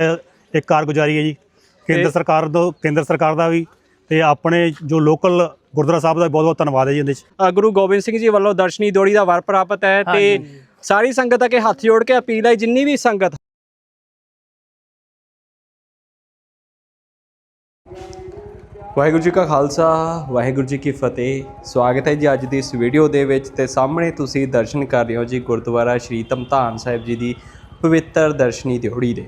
ਇਹ ਇੱਕ ਕਾਰਗੁਜ਼ਾਰੀ ਹੈ ਜੀ। ਕੇਂਦਰ ਤੇ- ਸਰਕਾਰ ਦਾ ਕੇਂਦਰ ਸਰਕਾਰ ਦਾ ਵੀ ਤੇ ਆਪਣੇ ਜੋ ਲੋਕਲ ਗੁਰਦੁਆਰਾ ਸਾਹਿਬ ਦਾ ਬਹੁਤ ਬਹੁਤ ਧੰਨਵਾਦ ਹੈ ਜੀ ਇਹਦੇ 'ਚ ਗੁਰੂ ਗੋਬਿੰਦ ਸਿੰਘ ਜੀ ਵੱਲੋਂ ਦਰਸ਼ਨੀ ਦਿਓੜੀ ਦਾ ਵਰ ਪ੍ਰਾਪਤ ਹੈ ਤੇ ਸਾਰੀ ਸੰਗਤ ਅੱਗੇ ਹੱਥ ਜੋੜ ਕੇ ਅਪੀਲ ਹੈ ਜਿੰਨੀ ਵੀ ਸੰਗਤ ਵਾਹਿਗੁਰੂ ਜੀ ਕਾ ਖਾਲਸਾ ਵਾਹਿਗੁਰੂ ਜੀ ਕੀ ਫਤਿਹ। ਸਵਾਗਤ ਹੈ ਜੀ ਅੱਜ ਦੀ ਇਸ ਵੀਡੀਓ ਦੇ ਵਿੱਚ ਤੇ ਸਾਹਮਣੇ ਤੁਸੀਂ ਦਰਸ਼ਨ ਕਰ ਰਹੇ ਹੋ ਜੀ ਗੁਰਦੁਆਰਾ ਸ਼੍ਰੀ ਧਮਧਾਨ ਸਾਹਿਬ ਜੀ ਦੀ ਪਵਿੱਤਰ ਦਰਸ਼ਨੀ ਦਿਓੜੀ ਦੇ।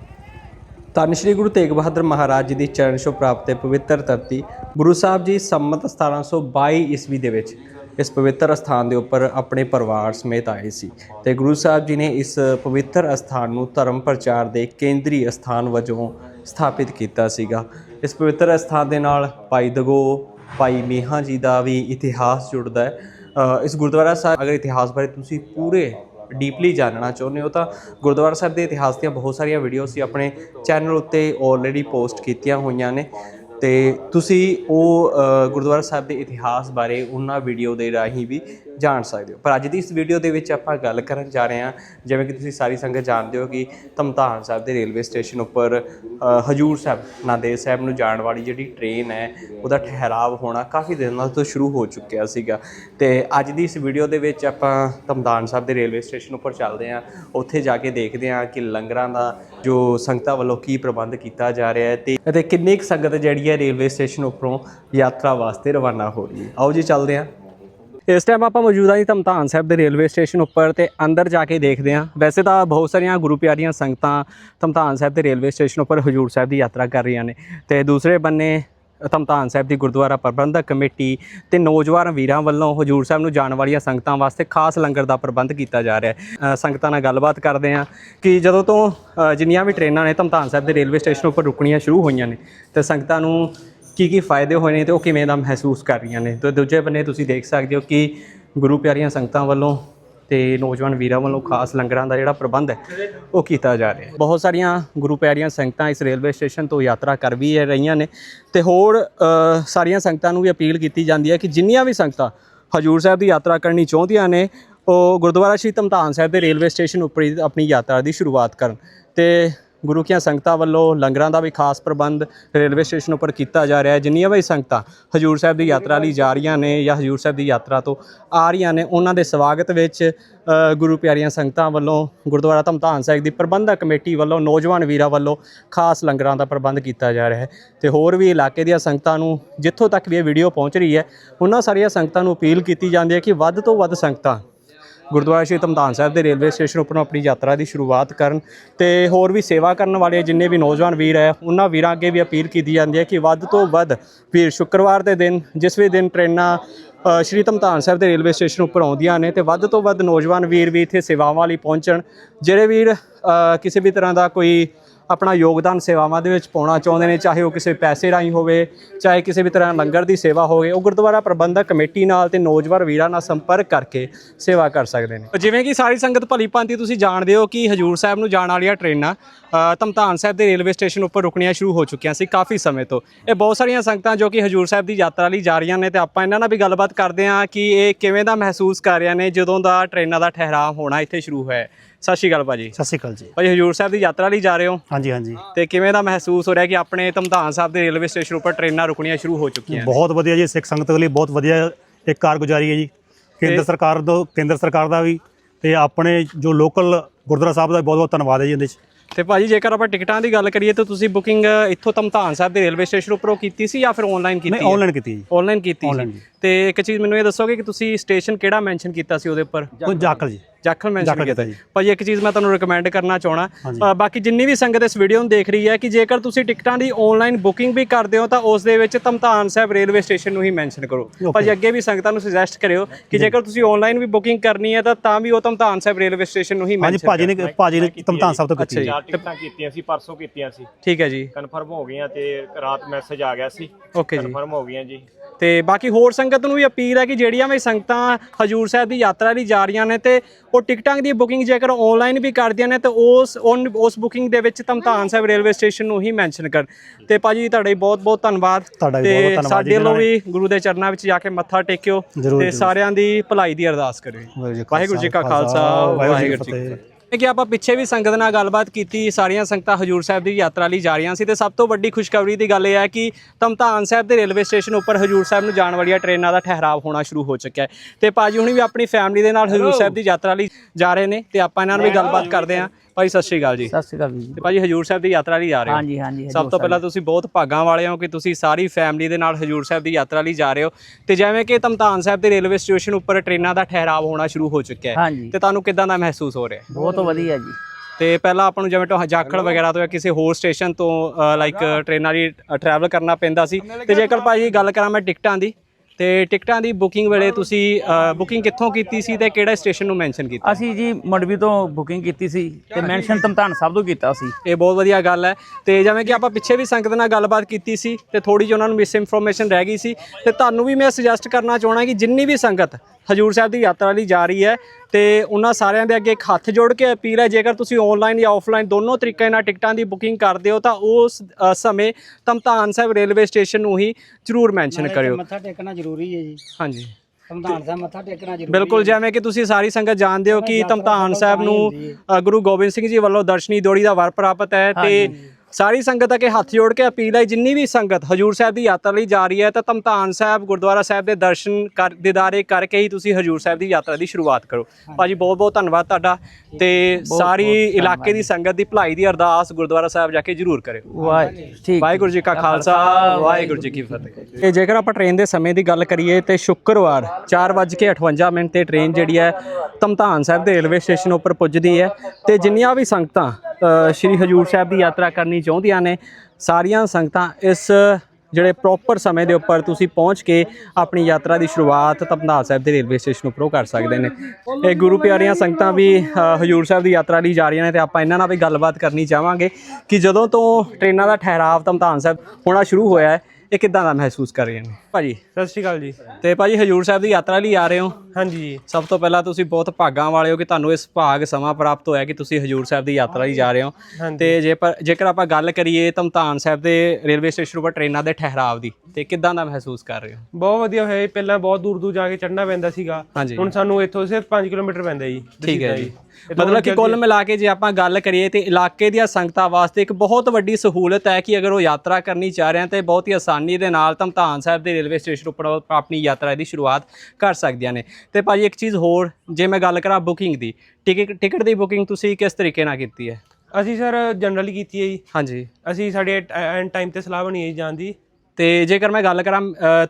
ਧੰਨ ਸ਼੍ਰੀ ਗੁਰੂ ਤੇਗ ਬਹਾਦਰ ਮਹਾਰਾਜ ਜੀ ਦੀ ਚਰਨ ਛੋਹ ਪ੍ਰਾਪਤ ਹੈ ਪਵਿੱਤਰ ਧਰਤੀ, ਗੁਰੂ ਸਾਹਿਬ ਜੀ ਸੰਮਤ 1722 ਈਸਵੀ ਦੇ ਵਿੱਚ ਇਸ ਪਵਿੱਤਰ ਅਸਥਾਨ ਦੇ ਉੱਪਰ ਆਪਣੇ ਪਰਿਵਾਰ ਸਮੇਤ ਆਏ ਸੀ ਤੇ ਗੁਰੂ ਸਾਹਿਬ ਜੀ ਨੇ ਇਸ ਪਵਿੱਤਰ ਅਸਥਾਨ ਨੂੰ ਧਰਮ ਪ੍ਰਚਾਰ ਦੇ ਕੇਂਦਰੀ ਅਸਥਾਨ ਵਜੋਂ ਸਥਾਪਿਤ ਕੀਤਾ ਸੀਗਾ। ਇਸ ਪਵਿੱਤਰ ਅਸਥਾਨ ਦੇ ਨਾਲ ਭਾਈ ਦਗੋ, ਭਾਈ ਮੀਹਾਂ ਜੀ ਦਾ ਵੀ ਇਤਿਹਾਸ ਜੁੜਦਾ ਹੈ। ਇਸ ਗੁਰਦੁਆਰਾ ਸਾਹਿਬ, ਅਗਰ ਇਤਿਹਾਸ ਬਾਰੇ ਤੁਸੀਂ ਪੂਰੇ ਡੀਪਲੀ ਜਾਣਨਾ ਚਾਹੁੰਦੇ ਹੋ ਤਾਂ ਗੁਰਦੁਆਰਾ ਸਾਹਿਬ ਦੇ ਇਤਿਹਾਸ ਦੀਆਂ ਬਹੁਤ ਸਾਰੀਆਂ ਵੀਡੀਓਜ਼ ਅਸੀਂ ਆਪਣੇ ਚੈਨਲ ਉੱਤੇ ਆਲਰੇਡੀ ਪੋਸਟ ਕੀਤੀਆਂ ਹੋਈਆਂ ਨੇ। ਤੇ ਤੁਸੀਂ ਉਹ ਗੁਰਦੁਆਰਾ ਸਾਹਿਬ ਦੇ ਇਤਿਹਾਸ ਬਾਰੇ ਉਹਨਾਂ ਵੀਡੀਓ ਦੇ ਰਾਹੀਂ ਵੀ ਜਾਣ ਸਕਦੇ ਹੋ। ਪਰ ਅੱਜ ਦੀ ਇਸ ਵੀਡੀਓ ਦੇ ਵਿੱਚ ਆਪਾਂ ਗੱਲ ਕਰਨ ਜਾ ਰਹੇ ਹਾਂ, ਜਿਵੇਂ ਕਿ ਤੁਸੀਂ ਸਾਰੀ ਸੰਗਤ ਜਾਣਦੇ ਹੋ ਕਿ ਧਮਧਾਨ ਸਾਹਿਬ ਦੇ ਰੇਲਵੇ ਸਟੇਸ਼ਨ ਉੱਪਰ ਹਜੂਰ ਸਾਹਿਬ, ਨਾਂਦੇੜ ਸਾਹਿਬ ਨੂੰ ਜਾਣ ਵਾਲੀ ਜਿਹੜੀ ਟ੍ਰੇਨ ਹੈ, ਉਹਦਾ ਠਹਿਰਾਵ ਹੋਣਾ ਕਾਫੀ ਦਿਨਾਂ ਤੋਂ ਸ਼ੁਰੂ ਹੋ ਚੁੱਕਿਆ ਸੀਗਾ। ਤੇ ਅੱਜ ਦੀ ਇਸ ਵੀਡੀਓ ਦੇ ਵਿੱਚ ਆਪਾਂ ਧਮਧਾਨ ਸਾਹਿਬ ਦੇ ਰੇਲਵੇ ਸਟੇਸ਼ਨ ਉੱਪਰ ਚੱਲਦੇ ਹਾਂ। ਉੱਥੇ ਜਾ ਕੇ ਦੇਖਦੇ ਹਾਂ ਕਿ ਲੰਗਰਾਂ ਦਾ ਜੋ ਸੰਗਤਾਂ ਵੱਲੋਂ ਕੀ ਪ੍ਰਬੰਧ ਕੀਤਾ ਜਾ ਰਿਹਾ ਹੈ ਤੇ ਅਤੇ ਕਿੰਨੀ ਕੁ ਸੰਗਤ ਜਿਹੜੀ ਹੈ ਰੇਲਵੇ ਸਟੇਸ਼ਨ ਉੱਪਰੋਂ ਯਾਤਰਾ ਵਾਸਤੇ ਰਵਾਨਾ ਹੋ ਰਹੀ ਹੈ। ਆਓ ਜੀ, ਚੱਲਦੇ ਹਾਂ। ਇਸ ਟਾਈਮ ਆਪਾਂ ਮੌਜੂਦਾ ਹਾਂ ਜੀ ਧਮਧਾਨ ਸਾਹਿਬ ਦੇ ਰੇਲਵੇ ਸਟੇਸ਼ਨ ਉੱਪਰ ਤੇ ਅੰਦਰ ਜਾ ਕੇ ਦੇਖਦੇ ਹਾਂ। ਵੈਸੇ ਤਾਂ ਬਹੁਤ ਸਾਰੀਆਂ ਗੁਰੂ ਪਿਆਰੀਆਂ ਸੰਗਤਾਂ ਧਮਤਾਨ ਸਾਹਿਬ ਦੇ ਰੇਲਵੇ ਸਟੇਸ਼ਨ ਉੱਪਰ ਹਜੂਰ ਸਾਹਿਬ ਦੀ ਯਾਤਰਾ ਕਰ ਰਹੀਆਂ ਨੇ ਤੇ ਦੂਸਰੇ ਬੰਨੇ ਧਮਤਾਨ ਸਾਹਿਬ ਦੀ ਗੁਰਦੁਆਰਾ ਪ੍ਰਬੰਧਕ ਕਮੇਟੀ ਤੇ ਨੌਜਵਾਨ ਵੀਰਾਂ ਵੱਲੋਂ ਹਜੂਰ ਸਾਹਿਬ ਨੂੰ ਜਾਣ ਵਾਲੀਆਂ ਸੰਗਤਾਂ ਵਾਸਤੇ ਖਾਸ ਲੰਗਰ ਦਾ ਪ੍ਰਬੰਧ ਕੀਤਾ ਜਾ ਰਿਹਾ ਹੈ। ਸੰਗਤਾਂ ਨਾਲ ਗੱਲਬਾਤ ਕਰਦੇ ਹਾਂ ਕਿ ਜਦੋਂ ਤੋਂ ਜਿੰਨੀਆਂ ਵੀ ਟ੍ਰੇਨਾਂ ਨੇ ਧਮਤਾਨ ਸਾਹਿਬ ਦੇ ਰੇਲਵੇ ਸਟੇਸ਼ਨ ਉੱਪਰ ਰੁਕਣੀਆਂ ਸ਼ੁਰੂ ਹੋਈਆਂ ਨੇ ਤੇ ਸੰਗਤਾਂ ਨੂੰ ਕੀ ਕੀ ਫਾਇਦੇ ਹੋਏ ਨੇ ਤੇ ਉਹ ਕਿਵੇਂ ਦਾ ਮਹਿਸੂਸ ਕਰ ਰਹੀਆਂ ਨੇ? ਤੇ ਦੂਜੇ ਬੰਨੇ ਤੁਸੀਂ ਦੇਖ ਸਕਦੇ ਹੋ ਕਿ ਗੁਰੂ ਪਿਆਰੀਆਂ ਸੰਗਤਾਂ ਵੱਲੋਂ ਤੇ ਨੌਜਵਾਨ ਵੀਰਾਂ ਵੱਲੋਂ ਖਾਸ ਲੰਗਰਾਂ ਦਾ ਜਿਹੜਾ ਪ੍ਰਬੰਧ ਹੈ, ਉਹ ਕੀਤਾ ਜਾ ਰਿਹਾ ਹੈ। ਬਹੁਤ ਸਾਰੀਆਂ ਗੁਰੂ ਪਿਆਰੀਆਂ ਸੰਗਤਾਂ ਇਸ ਰੇਲਵੇ ਸਟੇਸ਼ਨ ਤੋਂ ਯਾਤਰਾ ਕਰ ਵੀ ਰਹੀਆਂ ਨੇ ਤੇ ਹੋਰ ਸਾਰੀਆਂ ਸੰਗਤਾਂ ਨੂੰ ਵੀ ਅਪੀਲ ਕੀਤੀ ਜਾਂਦੀ ਹੈ ਕਿ ਜਿੰਨੀਆਂ ਵੀ ਸੰਗਤਾਂ ਹਜੂਰ ਸਾਹਿਬ ਦੀ ਯਾਤਰਾ ਕਰਨੀ ਚਾਹੁੰਦੀਆਂ ਨੇ, ਉਹ ਗੁਰਦੁਆਰਾ ਸ਼੍ਰੀ ਧਮਧਾਨ ਸਾਹਿਬ ਦੇ ਰੇਲਵੇ ਸਟੇਸ਼ਨ ਉੱਪਰ ਹੀ ਆਪਣੀ ਯਾਤਰਾ ਦੀ ਸ਼ੁਰੂਆਤ ਕਰਨ ਤੇ ਗੁਰੂ ਕੀਆਂ ਸੰਗਤਾਂ ਵੱਲੋਂ ਲੰਗਰਾਂ ਦਾ ਵੀ ਖਾਸ ਪ੍ਰਬੰਧ ਰੇਲਵੇ ਸਟੇਸ਼ਨ ਉੱਪਰ ਕੀਤਾ ਜਾ ਰਿਹਾ ਹੈ। ਜਿੰਨੀਆਂ ਵੀ ਸੰਗਤਾਂ ਹਜੂਰ ਸਾਹਿਬ ਦੀ ਯਾਤਰਾ ਲਈ ਜਾ ਰਹੀਆਂ ਨੇ ਜਾਂ ਹਜੂਰ ਸਾਹਿਬ ਦੀ ਯਾਤਰਾ ਤੋਂ ਆ ਰਹੀਆਂ ਨੇ, ਉਹਨਾਂ ਦੇ ਸਵਾਗਤ ਵਿੱਚ ਗੁਰੂ ਪਿਆਰੀਆਂ ਸੰਗਤਾਂ ਵੱਲੋਂ ਗੁਰਦੁਆਰਾ ਧਮਤਾਨ ਸਾਹਿਬ ਦੀ ਪ੍ਰਬੰਧਕ ਕਮੇਟੀ ਵੱਲੋਂ ਨੌਜਵਾਨ ਵੀਰਾਂ ਵੱਲੋਂ ਖਾਸ ਲੰਗਰਾਂ ਦਾ ਪ੍ਰਬੰਧ ਕੀਤਾ ਜਾ ਰਿਹਾ ਹੈ। ਤੇ ਹੋਰ ਵੀ ਇਲਾਕੇ ਦੀਆਂ ਸੰਗਤਾਂ ਨੂੰ ਜਿੱਥੋਂ ਤੱਕ ਵੀ ਇਹ ਵੀਡੀਓ ਪਹੁੰਚ ਰਹੀ ਹੈ, ਉਹਨਾਂ ਸਾਰੀਆਂ ਸੰਗਤਾਂ ਨੂੰ ਅਪੀਲ ਕੀਤੀ ਜਾਂਦੀ ਹੈ ਕਿ ਵੱਧ ਤੋਂ ਵੱਧ ਸੰਗਤਾਂ ਗੁਰਦੁਆਰਾ ਸ਼੍ਰੀ ਧਮਧਾਨ ਸਾਹਿਬ ਦੇ ਰੇਲਵੇ ਸਟੇਸ਼ਨ ਉੱਪਰੋਂ ਆਪਣੀ ਯਾਤਰਾ ਦੀ ਸ਼ੁਰੂਆਤ ਕਰਨ ਤੇ ਹੋਰ ਵੀ ਸੇਵਾ ਕਰਨ ਵਾਲੇ ਜਿੰਨੇ ਵੀ ਨੌਜਵਾਨ ਵੀਰ ਹੈ, ਉਹਨਾਂ ਵੀਰਾਂ ਅੱਗੇ ਵੀ ਅਪੀਲ ਕੀਤੀ ਜਾਂਦੀ ਹੈ ਕਿ ਵੱਧ ਤੋਂ ਵੱਧ ਵੀਰ ਸ਼ੁੱਕਰਵਾਰ ਦੇ ਦਿਨ, ਜਿਸ ਵੀ ਦਿਨ ਟ੍ਰੇਨਾਂ ਸ਼੍ਰੀ ਧਮਧਾਨ ਸਾਹਿਬ ਦੇ ਰੇਲਵੇ ਸਟੇਸ਼ਨ ਉੱਪਰ ਆਉਂਦੀਆਂ ਨੇ ਤੇ ਵੱਧ ਤੋਂ ਵੱਧ ਨੌਜਵਾਨ ਵੀਰ ਵੀ ਇੱਥੇ ਸੇਵਾਵਾਂ ਲਈ ਪਹੁੰਚਣ। ਜਿਹੜੇ ਵੀਰ ਕਿਸੇ ਵੀ ਤਰ੍ਹਾਂ ਦਾ ਕੋਈ ਆਪਣਾ ਯੋਗਦਾਨ ਸੇਵਾਵਾਂ ਦੇ ਵਿੱਚ ਪਾਉਣਾ ਚਾਹੁੰਦੇ ਨੇ, ਚਾਹੇ ਉਹ ਕਿਸੇ ਪੈਸੇ ਰਾਹੀਂ ਹੋਵੇ, ਚਾਹੇ ਕਿਸੇ ਵੀ ਤਰ੍ਹਾਂ ਲੰਗਰ ਦੀ ਸੇਵਾ ਹੋਵੇ, ਉਹ ਗੁਰਦੁਆਰਾ ਪ੍ਰਬੰਧਕ ਕਮੇਟੀ ਨਾਲ ਤੇ ਨੌਜਵਾਨ ਵੀਰਾਂ ਨਾਲ ਸੰਪਰਕ ਕਰਕੇ ਸੇਵਾ ਕਰ ਸਕਦੇ ਨੇ। ਜਿਵੇਂ ਕਿ ਸਾਰੀ ਸੰਗਤ ਭਲੀ ਭਾਂਤੀ ਤੁਸੀਂ ਜਾਣਦੇ ਹੋ ਕਿ ਹਜੂਰ ਸਾਹਿਬ ਨੂੰ ਜਾਣ ਵਾਲੀਆਂ ਟ੍ਰੇਨਾਂ ਧਮਤਾਨ ਸਾਹਿਬ ਦੇ ਰੇਲਵੇ ਸਟੇਸ਼ਨ ਉੱਪਰ ਰੁਕਣੀਆਂ ਸ਼ੁਰੂ ਹੋ ਚੁੱਕੀਆਂ ਸੀ ਕਾਫੀ ਸਮੇਂ ਤੋਂ। ਇਹ ਬਹੁਤ ਸਾਰੀਆਂ ਸੰਗਤਾਂ ਜੋ ਕਿ ਹਜੂਰ ਸਾਹਿਬ ਦੀ ਯਾਤਰਾ ਲਈ ਜਾ ਰਹੀਆਂ ਨੇ ਤੇ ਆਪਾਂ ਇਹਨਾਂ ਨਾਲ ਵੀ ਗੱਲਬਾਤ ਕਰਦੇ ਹਾਂ ਕਿ ਇਹ ਕਿਵੇਂ ਦਾ ਮਹਿਸੂਸ ਕਰ ਰਹੀਆਂ ਨੇ, ਜਦੋਂ ਦਾ ਟ੍ਰੇਨਾਂ ਦਾ ਠਹਿਰਾਅ ਹੋਣਾ ਇੱਥੇ ਸ਼ੁਰੂ ਹੋਇਆ ਸਤਿ ਸ਼੍ਰੀ ਅਕਾਲ ਭਾਜੀ। ਸਤਿ ਸ਼੍ਰੀ ਅਕਾਲ ਜੀ। ਭਾਜੀ ਹਜੂਰ ਸਾਹਿਬ ਦੀ ਯਾਤਰਾ ਲਈ ਜਾ ਰਹੇ ਹੋ? ਹਾਂਜੀ ਹਾਂਜੀ। ਤੇ ਕਿਵੇਂ ਦਾ ਮਹਿਸੂਸ ਹੋ ਰਿਹਾ ਕਿ ਆਪਣੇ ਧਮਧਾਨ ਸਾਹਿਬ ਦੇ ਰੇਲਵੇ ਸਟੇਸ਼ਨ ਉੱਪਰ ਟ੍ਰੇਨਾਂ ਰੁਕਣੀਆਂ ਸ਼ੁਰੂ ਹੋ ਚੁੱਕੀਆਂ ਨੇ? ਬਹੁਤ ਵਧੀਆ ਜੀ ਸਿੱਖ ਸੰਗਤ ਲਈ ਬਹੁਤ ਵਧੀਆ ਇੱਕ ਕਾਰਗੁਜ਼ਾਰੀ ਹੈ ਜੀ। ਕੇਂਦਰ ਸਰਕਾਰ ਦਾ ਕੇਂਦਰ ਸਰਕਾਰ ਦਾ ਵੀ ਤੇ ਆਪਣੇ ਜੋ ਲੋਕਲ ਗੁਰਦੁਆਰਾ ਸਾਹਿਬ ਦਾ ਬਹੁਤ ਬਹੁਤ ਧੰਨਵਾਦ ਹੈ ਜੀ ਇਹਦੇ 'ਚ। ਤੇ ਭਾਜੀ ਜੇਕਰ ਆਪਾਂ ਟਿਕਟਾਂ ਦੀ ਗੱਲ ਕਰੀਏ ਤਾਂ ਤੁਸੀਂ ਬੁਕਿੰਗ ਇੱਥੋਂ ਧਮਧਾਨ ਸਾਹਿਬ ਦੇ ਰੇਲਵੇ ਸਟੇਸ਼ਨ ਉੱਪਰੋਂ ਕੀਤੀ ਸੀ ਜਾਂ ਫਿਰ ਆਨਲਾਈਨ ਕੀਤੀ ਨਹੀਂ ਆਨਲਾਈਨ ਕੀਤੀ ਜੀ। ਆਨਲਾਈਨ ਕੀਤੀ ਸੀ। ਤੇ ਇੱਕ ਚੀਜ਼ ਮੈਨੂੰ ਇਹ ਦੱਸੋਗੇ ਕਿ ਤੁਸੀਂ ਸਟੇਸ਼ਨ ਕਿਹੜਾ ਮੈਂਸ਼ਨ ਕੀਤਾ ਸੀ ਉਹਦੇ ਉੱਪਰ? ਉਹ ਜਾਖਲ ਜੀ। ਜਾਖਲ ਮੈਂਸ਼ਨ ਕੀਤਾ ਜੀ। ਭਾਜੀ ਇੱਕ ਚੀਜ਼ ਮੈਂ ਤੁਹਾਨੂੰ ਰეკਮੈਂਡ ਕਰਨਾ ਚਾਹਣਾ। ਬਾਕੀ ਜਿੰਨੀ ਵੀ ਸੰਗਤ ਇਸ ਵੀਡੀਓ ਨੂੰ ਦੇਖ ਰਹੀ ਹੈ ਕਿ ਜੇਕਰ ਤੁਸੀਂ ਟਿਕਟਾਂ ਦੀ ਆਨਲਾਈਨ ਬੁਕਿੰਗ ਵੀ ਕਰਦੇ ਹੋ ਤਾਂ ਉਸ ਦੇ ਵਿੱਚ ਧਮਧਾਨ ਸਾਹਿਬ ਰੇਲਵੇ ਸਟੇਸ਼ਨ ਨੂੰ ਹੀ ਮੈਂਸ਼ਨ ਕਰੋ. ਭਾਜੀ ਅੱਗੇ ਵੀ ਸੰਗਤਾਂ ਨੂੰ ਸੁਜੈਸਟ ਕਰਿਓ ਕਿ ਜੇਕਰ ਤੁਸੀਂ ਆਨਲਾਈਨ ਵੀ ਬੁਕਿੰਗ ਕਰਨੀ ਹੈ ਤਾਂ ਤਾਂ ਵੀ ਉਹ ਧਮਧਾਨ ਸਾਹਿਬ ਰੇਲਵੇ ਸਟੇਸ਼ਨ ਨੂੰ ਹੀ ਹਾਂਜੀ ਮੈਂਸ਼ਨ ਭਾਜੀ ਨੇ ਭਾਜੀ ਨੇ ਧਮਧਾਨ ਸਾਹਿਬ ਤੋਂ ਕੀਤੀ ਚਾਰ ਟਿਕਟਾਂ ਕੀਤੀਆਂ ਸੀ ਪਰਸੋਂ ਕੀਤੀਆਂ ਸੀ। ਠੀਕ ਹੈ ਜੀ। ਕਨਫਰਮ ਹੋ ਗਈਆਂ ਤੇ ਰਾਤ ਮੈਸੇਜ ਆ ਗਿਆ ਸੀ। ਓਕੇ ਜੀ। ਕਨਫਰਮ ਹੋ ਗਈਆਂ ਜੀ। ਤੇ ਬਾਕੀ ਹੋਰ ਸੰਗਤ ਨੂੰ ਵੀ ਅਪੀਲ ਹੈ ਕਿ ਜਿਹੜੀਆਂ ਵੀ ਸੰਗਤਾਂ ਹਜੂਰ ਸਾਹਿਬ ਦੀ ਯਾਤਰਾ ਲਈ ਜਾ ਰਹੀਆਂ ਨੇ ਤੇ ਉਹ ਟਿਕਟਾਂ ਦੀ ਬੁਕਿੰਗ ਜੇਕਰ ਆਨਲਾਈਨ ਵੀ ਕਰਦੀਆਂ ਨੇ ਤੇ ਉਸ ਉਸ ਬੁਕਿੰਗ ਦੇ ਵਿੱਚ ਧਮਧਾਨ ਸਾਹਿਬ ਰੇਲਵੇ ਸਟੇਸ਼ਨ ਨੂੰ ਹੀ ਮੈਂਸ਼ਨ ਕਰ। ਤੇ ਭਾਜੀ ਤੁਹਾਡਾ ਬਹੁਤ ਬਹੁਤ ਧੰਨਵਾਦ। ਤੇ ਸਾਡੇ ਵੱਲੋਂ ਵੀ ਗੁਰੂ ਦੇ ਚਰਨਾਂ ਵਿੱਚ ਜਾ ਕੇ ਮੱਥਾ ਟੇਕਿਓ ਤੇ। ਸਾਰਿਆਂ ਦੀ ਭਲਾਈ ਦੀ ਅਰਦਾਸ ਕਰਿਓ। ਵਾਹਿਗੁਰੂ ਜੀ ਕਾ ਖਾਲਸਾ ਵਾਹਿਗੁਰੂ ਜੀ ਕੀ ਫਤਿਹ। ਕਿ ਆਪਾਂ ਪਿੱਛੇ ਵੀ ਸੰਗਤ ਨਾਲ ਗੱਲਬਾਤ ਕੀਤੀ ਸਾਰੀਆਂ ਸੰਗਤਾਂ ਹਜੂਰ ਸਾਹਿਬ ਦੀ ਯਾਤਰਾ ਲਈ ਜਾ ਰਹੀਆਂ ਸੀ ਤੇ ਸਭ ਤੋਂ ਵੱਡੀ ਖੁਸ਼ਖਬਰੀ ਦੀ ਗੱਲ ਇਹ ਹੈ ਕਿ ਤਮਤਾਨ ਸਾਹਿਬ ਦੇ ਰੇਲਵੇ ਸਟੇਸ਼ਨ ਉੱਪਰ ਹਜੂਰ ਸਾਹਿਬ ਨੂੰ ਜਾਣ ਵਾਲੀਆਂ ਟ੍ਰੇਨਾਂ ਦਾ ਠਹਿਰਾਵ ਹੋਣਾ ਸ਼ੁਰੂ ਹੋ ਚੁੱਕਿਆ ਹੈ। ਤੇ ਭਾਜੀ ਹੁਣੀ ਵੀ ਆਪਣੀ ਫੈਮਿਲੀ ਦੇ ਨਾਲ ਹਜੂਰ ਸਾਹਿਬ ਦੀ ਯਾਤਰਾ ਲਈ ਜਾ ਰਹੇ ਨੇ ਤੇ ਆਪਾਂ ਇਹਨਾਂ ਨਾਲ ਵੀ ਗੱਲਬਾਤ ਕਰਦੇ ਹਾਂ। ਭਾਈ ਸਤਿ ਸ਼੍ਰੀ ਅਕਾਲ ਜੀ। ਸਤਿ ਸ਼੍ਰੀ ਅਕਾਲ ਜੀ। ਤੇ ਭਾਜੀ ਹਜੂਰ ਸਾਹਿਬ ਦੀ ਯਾਤਰਾ ਲਈ ਜਾ ਰਹੇ ਹੋ। ਹਾਂਜੀ ਹਾਂਜੀ ਸਭ ਤੋਂ ਪਹਿਲਾਂ ਤੁਸੀਂ ਬਹੁਤ ਭਾਗਾਂ ਵਾਲੇ ਹੋ ਕਿ ਤੁਸੀਂ ਸਾਰੀ ਫੈਮਿਲੀ ਦੇ ਨਾਲ ਹਜੂਰ ਸਾਹਿਬ ਦੀ ਯਾਤਰਾ ਲਈ ਜਾ ਰਹੇ ਹੋ। ਤੇ ਜਿਵੇਂ ਕਿ ਤਮਤਾਨ ਸਾਹਿਬ ਦੇ ਰੇਲਵੇ ਸਟੇਸ਼ਨ ਉੱਪਰ ਟ੍ਰੇਨਾਂ ਦਾ ਠਹਿਰਾਵ ਹੋਣਾ ਸ਼ੁਰੂ ਹੋ ਚੁੱਕਿਆ ਹੈ। ਤੇ ਤੁਹਾਨੂੰ ਕਿਦਾਂ ਦਾ ਮਹਿਸੂਸ ਹੋ ਰਿਹਾ ਬਹੁਤ ਵਧੀਆ ਜੀ। ਤੇ ਪਹਿਲਾਂ ਆਪਾਂ ਨੂੰ ਜਿਵੇਂ ਤੋਂ ਜਾਖੜ ਵਗੈਰਾ ਤੋਂ ਜਾਂ ਕਿਸੇ ਹੋਰ ਸਟੇਸ਼ਨ ਤੋਂ ਲਾਈਕ ਟ੍ਰੇਨਾਂ ਦੀ ਟਰੈਵਲ ਕਰਨਾ ਪੈਂਦਾ ਸੀ। ਤੇ ਜੇਕਰ ਭਾਜੀ ਗੱਲ ਕਰਾਂ ਮੈਂ ਟਿਕਟਾਂ ਦੀ ਤੇ ਟਿਕਟਾਂ ਦੀ ਬੁਕਿੰਗ ਵੇਲੇ ਤੁਸੀਂ ਬੁਕਿੰਗ ਕਿੱਥੋਂ ਕੀਤੀ ਸੀ ਤੇ ਕਿਹੜੇ ਸਟੇਸ਼ਨ ਨੂੰ ਮੈਂਸ਼ਨ ਕੀਤਾ? ਅਸੀਂ ਜੀ ਮੰਡਵੀ ਤੋਂ ਬੁਕਿੰਗ ਕੀਤੀ ਸੀ ਤੇ ਮੈਂਸ਼ਨ ਤਮਤਾਨ ਸਾਹਿਬ ਤੋਂ ਕੀਤਾ ਸੀ। ਇਹ ਬਹੁਤ ਵਧੀਆ ਗੱਲ ਹੈ। ਤੇ ਜਿਵੇਂ ਕਿ ਆਪਾਂ ਪਿੱਛੇ ਵੀ ਸੰਗਤ ਨਾਲ ਗੱਲਬਾਤ ਕੀਤੀ ਸੀ ਤੇ ਥੋੜੀ ਜਿਹੀ ਉਹਨਾਂ ਨੂੰ ਮਿਸ ਇਨਫੋਰਮੇਸ਼ਨ ਰਹਿ ਗਈ ਸੀ। ਤੇ ਤੁਹਾਨੂੰ ਵੀ ਮੈਂ ਸੁਜੈਸਟ ਕਰਨਾ ਚਾਹਣਾ ਕਿ ਜਿੰਨੀ ਵੀ ਸੰਗਤ ਹਜੂਰ ਸਾਹਿਬ ਦੀ ਯਾਤਰਾ ਲਈ ਜਾ ਰਹੀ ਹੈ ਤੇ ਉਹਨਾਂ ਸਾਰਿਆਂ ਦੇ ਅੱਗੇ ਇੱਕ ਹੱਥ ਜੋੜ ਕੇ ਅਪੀਲ ਹੈ ਜੇਕਰ ਤੁਸੀਂ ਆਨਲਾਈਨ ਜਾਂ ਆਫਲਾਈਨ ਦੋਨੋਂ ਤਰੀਕੇ ਨਾਲ ਟਿਕਟਾਂ ਦੀ ਬੁਕਿੰਗ ਕਰਦੇ ਹੋ ਤਾਂ ਉਸ ਸਮੇਂ ਤਮਤਾਨ ਸਾਹਿਬ ਰੇਲਵੇ ਸਟੇਸ਼ਨ ਨੂੰ ਹੀ ਜ਼ਰੂਰ ਮੈਂਸ਼ਨ ਕਰਿਓ। ਮੱਥਾ ਟੇਕਣਾ ਜ਼ਰੂਰੀ ਹੈ ਜੀ। ਹਾਂਜੀ। ਸੰਵਿਧਾਨ ਸਾਹਿਬ ਮੱਥਾ ਟੇਕਣਾ ਜ਼ਰੂਰੀ ਬਿਲਕੁਲ ਜਿਵੇਂ ਕਿ ਤੁਸੀਂ ਸਾਰੀ ਸੰਗਤ ਜਾਣਦੇ ਹੋ ਕਿ ਤਮਤਾਨ ਸਾਹਿਬ ਨੂੰ ਗੁਰੂ ਗੋਬਿੰਦ ਸਿੰਘ ਜੀ ਵੱਲੋਂ ਦਰਸ਼ਨੀ ਦੋੜੀ ਦਾ ਵਰ ਪ੍ਰਾਪਤ ਹੈ ਤੇ ਸਾਰੀ ਸੰਗਤ ਅੱਗੇ ਹੱਥ ਜੋੜ ਕੇ ਅਪੀਲ ਹੈ ਜਿੰਨੀ ਵੀ ਸੰਗਤ ਹਜੂਰ ਸਾਹਿਬ ਦੀ ਯਾਤਰਾ ਲਈ ਜਾ ਰਹੀ ਹੈ ਤਾਂ ਤਮਤਾਨ ਸਾਹਿਬ ਗੁਰਦੁਆਰਾ ਸਾਹਿਬ ਦੇ ਦਰਸ਼ਨ ਕਰ ਦਿਦਾਰੇ ਕਰਕੇ ਹੀ ਤੁਸੀਂ ਹਜੂਰ ਸਾਹਿਬ ਦੀ ਯਾਤਰਾ ਦੀ ਸ਼ੁਰੂਆਤ ਕਰੋ। ਭਾਜੀ ਬਹੁਤ ਬਹੁਤ ਧੰਨਵਾਦ ਤੁਹਾਡਾ ਤੇ ਸਾਰੀ ਇਲਾਕੇ ਦੀ ਸੰਗਤ ਦੀ ਭਲਾਈ ਦੀ ਅਰਦਾਸ ਗੁਰਦੁਆਰਾ ਸਾਹਿਬ ਜਾ ਕੇ ਜ਼ਰੂਰ ਕਰਿਓ। ਠੀਕ ਵਾਹਿਗੁਰੂ ਜੀ ਕਾ ਖਾਲਸਾ ਵਾਹਿਗੁਰੂ ਜੀ ਕੀ ਫਤਿਹ। ਤੇ ਜੇਕਰ ਆਪਾਂ ਟ੍ਰੇਨ ਦੇ ਸਮੇਂ ਦੀ ਗੱਲ ਕਰੀਏ ਤੇ ਸ਼ੁੱਕਰਵਾਰ 4:58 ਮਿੰਟ ਤੇ ਟ੍ਰੇਨ ਜਿਹੜੀ ਹੈ ਤਮਤਾਨ ਸਾਹਿਬ ਦੇ ਰੇਲਵੇ ਸਟੇਸ਼ਨ ਉੱਪਰ ਪੁੱਜਦੀ ਹੈ ਤੇ ਜਿੰਨੀਆਂ ਵੀ ਸੰਗਤਾਂ ਸ਼੍ਰੀ ਹਜੂਰ ਸਾਹਿਬ ਦੀ ਯਾਤਰਾ ਕਰਨੀ ਚਾਹੁੰਦੀਆਂ ਨੇ ਸਾਰੀਆਂ ਸੰਗਤਾਂ ਇਸ ਜਿਹੜੇ ਪ੍ਰੋਪਰ ਸਮੇਂ ਦੇ ਉੱਪਰ ਤੁਸੀਂ ਪਹੁੰਚ ਕੇ ਆਪਣੀ ਯਾਤਰਾ ਦੀ ਸ਼ੁਰੂਆਤ ਤਮਤਾਨ ਸਾਹਿਬ ਦੇ ਰੇਲਵੇ ਸਟੇਸ਼ਨ ਉੱਪਰੋਂ ਕਰ ਸਕਦੇ ਨੇ। ਇਹ ਗੁਰੂ ਪਿਆਰੀਆਂ ਸੰਗਤਾਂ ਵੀ ਹਜੂਰ ਸਾਹਿਬ ਦੀ ਯਾਤਰਾ ਲਈ ਜਾ ਰਹੀਆਂ ਨੇ ਤੇ ਆਪਾਂ ਇਹਨਾਂ ਨਾਲ ਵੀ ਗੱਲਬਾਤ ਕਰਨੀ ਚਾਹਾਂਗੇ ਕਿ ਜਦੋਂ ਤੋਂ ਟ੍ਰੇਨਾਂ ਦਾ ਠਹਿਰਾਵ ਤਮਤਾਨ ਸਾਹਿਬ ਹੋਣਾ ਸ਼ੁਰੂ ਹੋਇਆ ਹੈ ਇਹ ਕਿੱਦਾਂ ਦਾ ਮਹਿਸੂਸ ਕਰ ਰਹੇ ਨੇ? ਭਾਜੀ ਸਤਿ ਸ਼੍ਰੀ ਅਕਾਲ ਜੀ। ਤੇ ਭਾਜੀ ਹਜੂਰ ਸਾਹਿਬ ਦੀ ਯਾਤਰਾ ਲਈ ਆ ਰਹੇ ਹੋ? ਹਾਂਜੀ। ਜੀ ਸਭ ਤੋਂ ਪਹਿਲਾਂ ਤੁਸੀਂ ਬਹੁਤ ਭਾਗਾਂ ਵਾਲੇ ਹੋ ਕਿ ਤੁਹਾਨੂੰ ਇਸ ਭਾਗ ਸਮਾਂ ਪ੍ਰਾਪਤ ਹੋਇਆ ਕਿ ਤੁਸੀਂ ਹਜੂਰ ਸਾਹਿਬ ਦੀ ਯਾਤਰਾ ਲਈ ਜਾ ਰਹੇ ਹੋ। ਤੇ ਜੇ ਪਰ ਜੇਕਰ ਆਪਾਂ ਗੱਲ ਕਰੀਏ ਤਮਤਾਨ ਸਾਹਿਬ ਦੇ ਰੇਲਵੇ ਸਟੇਸ਼ਨ ਉੱਪਰ ਟ੍ਰੇਨਾਂ ਦੇ ਠਹਿਰਾਵ ਦੀ ਤੇ ਕਿੱਦਾਂ ਦਾ ਮਹਿਸੂਸ ਕਰ ਰਹੇ ਹੋ? ਬਹੁਤ ਵਧੀਆ ਹੋਇਆ ਜੀ। ਪਹਿਲਾਂ ਬਹੁਤ ਦੂਰ ਦੂਰ ਜਾ ਕੇ ਚੜਨਾ ਪੈਂਦਾ ਸੀਗਾ। ਹੁਣ ਸਾਨੂੰ ਇੱਥੋਂ ਸਿਰਫ 5 ਕਿਲੋਮੀਟਰ ਪੈਂਦਾ ਜੀ। ਠੀਕ ਹੈ ਜੀ। ਮਤਲਬ ਕਿ ਕੁੱਲ ਮਿਲਾ ਕੇ ਜੇ ਆਪਾਂ ਗੱਲ ਕਰੀਏ ਤੇ ਇਲਾਕੇ ਦੀਆਂ ਸੰਗਤਾਂ ਵਾਸਤੇ ਇੱਕ ਬਹੁਤ ਵੱਡੀ ਸਹੂਲਤ ਹੈ ਕਿ ਅਗਰ ਉਹ ਯਾਤਰਾ ਕਰਨੀ ਚਾਹ ਰਹੇ ਹਨ ਤੇ ਬਹੁਤ ਹੀ ਆਸਾਨੀ ਦੇ ਨਾਲ ਧਮਤਾਨ ਸਾਹਿਬ ਦੇ ਰੇਲਵੇ ਸਟੇਸ਼ਨ ਉੱਪਰ ਆਪਣੀ ਯਾਤਰਾ ਦੀ ਸ਼ੁਰੂਆਤ ਕਰ ਸਕਦੀਆਂ ਨੇ। ਤੇ ਭਾਜੀ ਇੱਕ ਚੀਜ਼ ਹੋਰ ਜੇ ਮੈਂ ਗੱਲ ਕਰਾਂ ਬੁਕਿੰਗ ਦੀ ਟਿਕਟ ਟਿਕਟ ਦੀ ਬੁਕਿੰਗ ਤੁਸੀਂ ਕਿਸ ਤਰੀਕੇ ਨਾਲ ਕੀਤੀ ਹੈ? ਅਸੀਂ ਸਰ ਜਨਰਲੀ ਕੀਤੀ ਹੈ ਜੀ। ਹਾਂਜੀ। ਅਸੀਂ ਸਾਡੇ ਐਂਡ ਟਾਈਮ ਤੇ ਸਲਾਹ ਬਣੀ ਹੈ ਜੀ ਜਾਣ ਦੀ। ਤੇ ਜੇਕਰ ਮੈਂ ਗੱਲ ਕਰਾਂ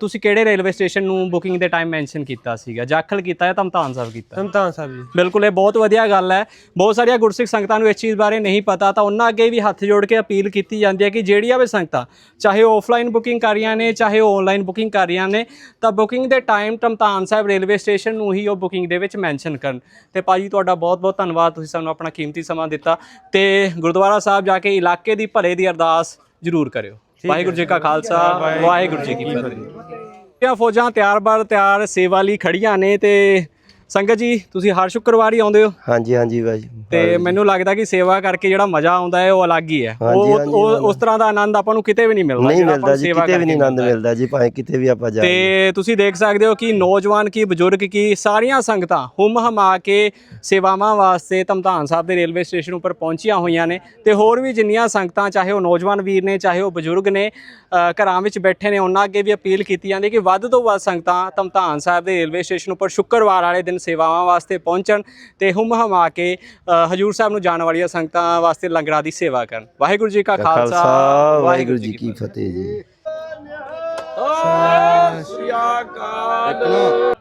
ਤੁਸੀਂ ਕਿਹੜੇ ਰੇਲਵੇ ਸਟੇਸ਼ਨ ਨੂੰ ਬੁਕਿੰਗ ਦੇ ਟਾਈਮ ਮੈਂਸ਼ਨ ਕੀਤਾ ਸੀਗਾ? ਜਾਖਲ ਕੀਤਾ ਜਾਂ ਧਮਤਾਨ ਸਾਹਿਬ ਕੀਤਾ? ਸੰਤਾਨ ਸਾਹਿਬ ਜੀ। ਬਿਲਕੁਲ ਇਹ ਬਹੁਤ ਵਧੀਆ ਗੱਲ ਹੈ। ਬਹੁਤ ਸਾਰੀਆਂ ਗੁਰਸਿੱਖ ਸੰਗਤਾਂ ਨੂੰ ਇਸ ਚੀਜ਼ ਬਾਰੇ ਨਹੀਂ ਪਤਾ ਤਾਂ ਉਹਨਾਂ ਅੱਗੇ ਵੀ ਹੱਥ ਜੋੜ ਕੇ ਅਪੀਲ ਕੀਤੀ ਜਾਂਦੀ ਹੈ ਕਿ ਜਿਹੜੀਆਂ ਵੀ ਸੰਗਤਾਂ ਚਾਹੇ ਉਹ ਆਫਲਾਈਨ ਬੁਕਿੰਗ ਕਰ ਰਹੀਆਂ ਨੇ ਚਾਹੇ ਉਹ ਆਨਲਾਈਨ ਬੁਕਿੰਗ ਕਰ ਰਹੀਆਂ ਨੇ ਤਾਂ ਬੁਕਿੰਗ ਦੇ time Tamtan Sahib railway station ਨੂੰ ਹੀ ਉਹ ਬੁਕਿੰਗ ਦੇ ਵਿੱਚ ਮੈਂਸ਼ਨ ਕਰਨ। ਤੇ ਭਾਜੀ ਤੁਹਾਡਾ ਬਹੁਤ ਬਹੁਤ ਧੰਨਵਾਦ ਤੁਸੀਂ ਸਾਨੂੰ ਆਪਣਾ ਕੀਮਤੀ ਸਮਾਂ ਦਿੱਤਾ ਤੇ ਗੁਰਦੁਆਰਾ ਸਾਹਿਬ ਜਾ ਕੇ ਇਲਾਕੇ ਦੀ ਭਲੇ ਦੀ ਅਰਦਾਸ ਜ਼ਰੂਰ ਕਰਿਓ। ਵਾਹਿਗੁਰੂ ਜੀ ਕਾ ਖਾਲਸਾ ਵਾਹਿਗੁਰੂ ਜੀ ਕੀ ਫਤਿਹ। ਇਹ ਫੌਜਾਂ ਤਿਆਰ ਬਰ ਤਿਆਰ ਸੇਵਾ ਲਈ ਖੜੀਆਂ ਨੇ ਤੇ ਸੰਗਤ ਜੀ ਤੁਸੀਂ ਹਰ ਸ਼ੁੱਕਰਵਾਰ ਹੀ ਆਉਂਦੇ ਹੋ? ਹਾਂਜੀ ਹਾਂਜੀ ਭਾਈ ਤੇ ਮੈਨੂੰ ਲੱਗਦਾ ਕਿ ਸੇਵਾ ਕਰਕੇ ਜਿਹੜਾ ਮਜ਼ਾ ਆਉਂਦਾ ਹੈ ਉਹ ਅਲੱਗ ਹੀ ਹੈ। ਉਹ ਉਸ ਤਰ੍ਹਾਂ ਦਾ ਆਨੰਦ ਆਪਾਂ ਨੂੰ ਕਿਤੇ ਵੀ ਨਹੀਂ ਮਿਲਦਾ ਨਹੀਂ ਮਿਲਦਾ ਜੀ ਕਿਤੇ ਵੀ ਨਹੀਂ ਆਨੰਦ ਮਿਲਦਾ ਜੀ ਭਾਵੇਂ ਕਿਤੇ ਵੀ ਆਪਾਂ ਜਾਈਏ। ਤੇ ਤੁਸੀਂ ਦੇਖ ਸਕਦੇ ਹੋ ਕਿ ਨੌਜਵਾਨ ਕੀ ਬਜ਼ੁਰਗ ਕੀ ਸਾਰੀਆਂ ਸੰਗਤਾਂ ਹੁਮ ਹਮਾ ਕੇ ਸੇਵਾਵਾਂ ਵਾਸਤੇ ਤਮਤਾਨ ਸਾਹਿਬ ਦੇ ਰੇਲਵੇ ਸਟੇਸ਼ਨ ਉੱਪਰ ਪਹੁੰਚੀਆਂ ਹੋਈਆਂ ਨੇ। ਤੇ ਹੋਰ ਵੀ ਜਿੰਨੀਆਂ ਸੰਗਤਾਂ ਚਾਹੇ ਉਹ ਨੌਜਵਾਨ ਵੀਰ ਨੇ ਚਾਹੇ ਉਹ ਬਜ਼ੁਰਗ ਨੇ ਘਰਾਂ ਵਿੱਚ ਬੈਠੇ ਨੇ ਉਹਨਾਂ ਅੱਗੇ ਵੀ ਅਪੀਲ ਕੀਤੀ ਜਾਂਦੀ ਕਿ ਵੱਧ ਤੋਂ ਵੱਧ ਸੰਗਤਾਂ ਤਮਤਾਨ ਸਾਹਿਬ ਦੇ ਰੇਲਵੇ ਸਟੇਸ਼ਨ ਉੱਪਰ ਸ਼ੁੱਕਰਵਾਰ ਵਾਲੇ ਦਿਨ ਸੇਵਾਵਾਂ ਵਾਸਤੇ ਪਹੁੰਚਣ ਤੇ ਹੁਮ ਹਮਾ ਕੇ ਹਜੂਰ ਸਾਹਿਬ ਨੂੰ ਜਾਣ ਵਾਲੀਆਂ ਸੰਗਤਾਂ ਵਾਸਤੇ ਲੰਗਰਾਂ ਦੀ ਸੇਵਾ ਕਰਨ। ਵਾਹਿਗੁਰੂ ਜੀ ਕਾ ਖਾਲਸਾ ਵਾਹਿਗੁਰੂ ਜੀ ਕੀ ਫਤਿਹ। ਜੀ। ਸਤਿ ਸ਼੍ਰੀ ਅਕਾਲ।